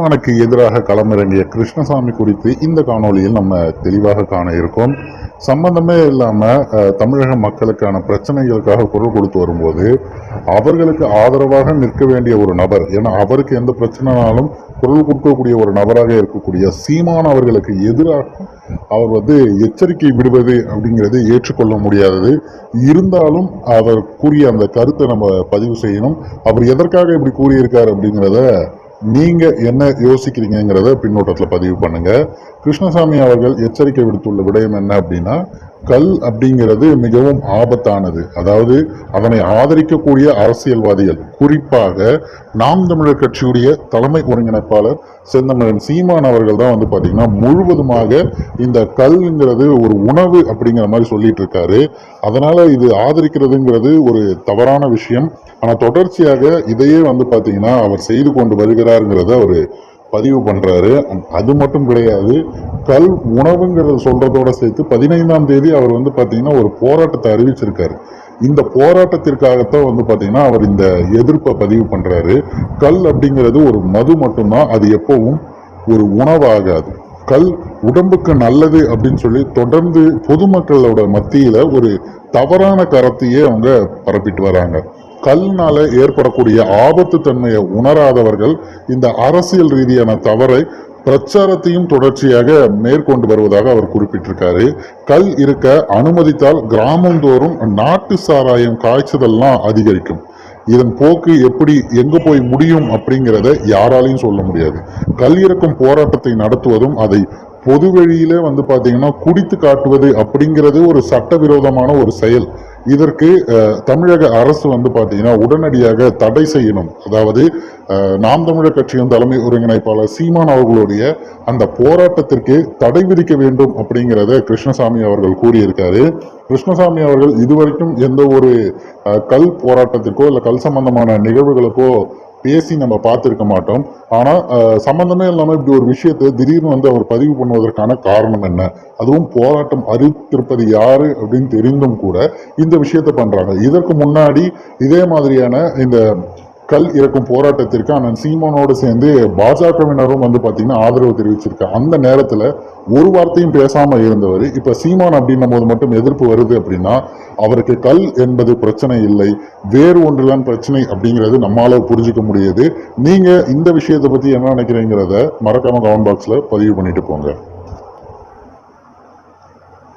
சீமானுக்கு எதிராக களமிறங்கிய கிருஷ்ணசாமி குறித்து இந்த காணொளியில் நம்ம தெளிவாக காண இருக்கோம். சம்பந்தமே இல்லாமல் தமிழக மக்களுக்கான பிரச்சனைகளுக்காக குரல் கொடுத்து வரும்போது அவர்களுக்கு ஆதரவாக நிற்க வேண்டிய ஒரு நபர் ஏன்னா அவருக்கு எந்த பிரச்சனைனாலும் குரல் கொடுக்கக்கூடிய ஒரு நபராக இருக்கக்கூடிய சீமான் அவர்களுக்கு எதிராக அவர் வந்து எச்சரிக்கை விடுவது அப்படிங்கிறது ஏற்றுக்கொள்ள முடியாதது. இருந்தாலும் அவர் கூறிய அந்த கருத்தை நம்ம பதிவு செய்யணும். அவர் எதற்காக இப்படி கூறியிருக்காரு அப்படிங்கிறத நீங்க என்ன யோசிக்கிறீங்கிறத பின்னோட்டத்தில் பதிவு பண்ணுங்க. கிருஷ்ணசாமி அவர்கள் எச்சரிக்கை விடுத்துள்ள விடயம் என்ன அப்படின்னா கல் அப்படிங்கிறது மிகவும் ஆபத்தானது. அதாவது அதனை ஆதரிக்கக்கூடிய அரசியல்வாதிகள் குறிப்பாக நாம் தமிழர் கட்சியுடைய தலைமை ஒருங்கிணைப்பாளர் செந்தமிழன் சீமான் அவர்கள் தான் வந்து பார்த்தீங்கன்னா முழுவதுமாக இந்த கல்ங்கிறது ஒரு உணவு அப்படிங்கிற மாதிரி சொல்லிட்டு இருக்காரு அதனால இது ஆதரிக்கிறதுங்கிறது ஒரு தவறான விஷயம். ஆனா தொடர்ச்சியாக இதையே வந்து பார்த்தீங்கன்னா அவர் செய்து கொண்டு வருகிறாருங்கிறத ஒரு பதிவு பண்ணுறாரு அது மட்டும் கிடையாது கல் உணவுங்கிறத சொல்றதோட சேர்த்து பதினைந்தாம் தேதி அவர் வந்து பார்த்திங்கன்னா ஒரு போராட்டத்தை அறிவிச்சிருக்காரு. இந்த போராட்டத்திற்காகத்தான் வந்து பார்த்திங்கன்னா அவர் இந்த எதிர்ப்பை பதிவு பண்ணுறாரு கல் அப்படிங்கிறது ஒரு மது மட்டும்தான் அது எப்பவும் ஒரு உணவாகாது. கல் உடம்புக்கு நல்லது அப்படின்னு சொல்லி தொடர்ந்து பொதுமக்களோட மத்தியில் ஒரு தவறான கருத்தையே அவங்க பரப்பிட்டு வராங்க. கல்னால ஏற்படக்கூடிய ஆபத்து தன்மையை உணராதவர்கள் இந்த அரசியல் ரீதியான தவறை பிரச்சாரத்தையும் தொடர்ச்சியாக மேற்கொண்டு வருவதாக அவர் குறிப்பிட்டிருக்காரு. கல் இருக்க அனுமதித்தால் கிராமந்தோறும் நாட்டு சாராயம் காய்ச்சதெல்லாம் அதிகரிக்கும். இதன் போக்கு எப்படி எங்க போய் முடியும் அப்படிங்கிறத யாராலையும் சொல்ல முடியாது. கல் இறக்கும் போராட்டத்தை நடத்துவதும் அதை பொது வெளியிலே வந்து பார்த்தீங்கன்னா குடித்து காட்டுவது அப்படிங்கிறது ஒரு சட்டவிரோதமான ஒரு செயல். இதற்கு தமிழக அரசு வந்து பார்த்தீங்கன்னா உடனடியாக தடை செய்யணும். அதாவது நாம் தமிழர் கட்சியின் தலைமை ஒருங்கிணைப்பாளர் சீமான் அவர்களுடைய அந்த போராட்டத்திற்கு தடை விதிக்க வேண்டும் அப்படிங்கிறத கிருஷ்ணசாமி அவர்கள் கூறியிருக்காரு. கிருஷ்ணசாமி அவர்கள் இதுவரைக்கும் எந்த ஒரு கல் போராட்டத்திற்கோ இல்லை கல் சம்பந்தமான நிகழ்வுகளுக்கோ பேசி நம்ம பார்த்திருக்க மாட்டோம். ஆனா சம்மந்தமே சம்பந்தமே இல்லாம இப்படி ஒரு விஷயத்தை திடீர்னு வந்து அவர் பதிவு பண்ணுவதற்கான காரணம் என்ன? அதுவும் போராட்டம் அறிவித்திருப்பது யாரு அப்படின்னு தெரிந்தும் கூட இந்த விஷயத்தை பண்றாங்க. இதற்கு முன்னாடி இதே மாதிரியான இந்த கல் இறக்கும் போராட்டத்திற்கு அண்ணன் சீமானோடு சேர்ந்து பாஜகவினரும் வந்து பார்த்தீங்கன்னா ஆதரவு தெரிவிச்சிருக்காங்க அந்த நேரத்தில் ஒரு வார்த்தையும் பேசாமல் இருந்தவர். இப்போ சீமான் அப்படின்னும் போது மட்டும் எதிர்ப்பு வருது அப்படின்னா அவருக்கு கல் என்பது பிரச்சனை இல்லை. வேறு ஒன்றுதான் பிரச்சனை அப்படிங்கிறது நம்மளால் புரிஞ்சுக்க முடியுது. நீங்கள் இந்த விஷயத்தை பற்றி என்ன நினைக்கிறீங்கிறத மறக்காம கமெண்ட் பாக்ஸில் பதிவு பண்ணிட்டு போங்க.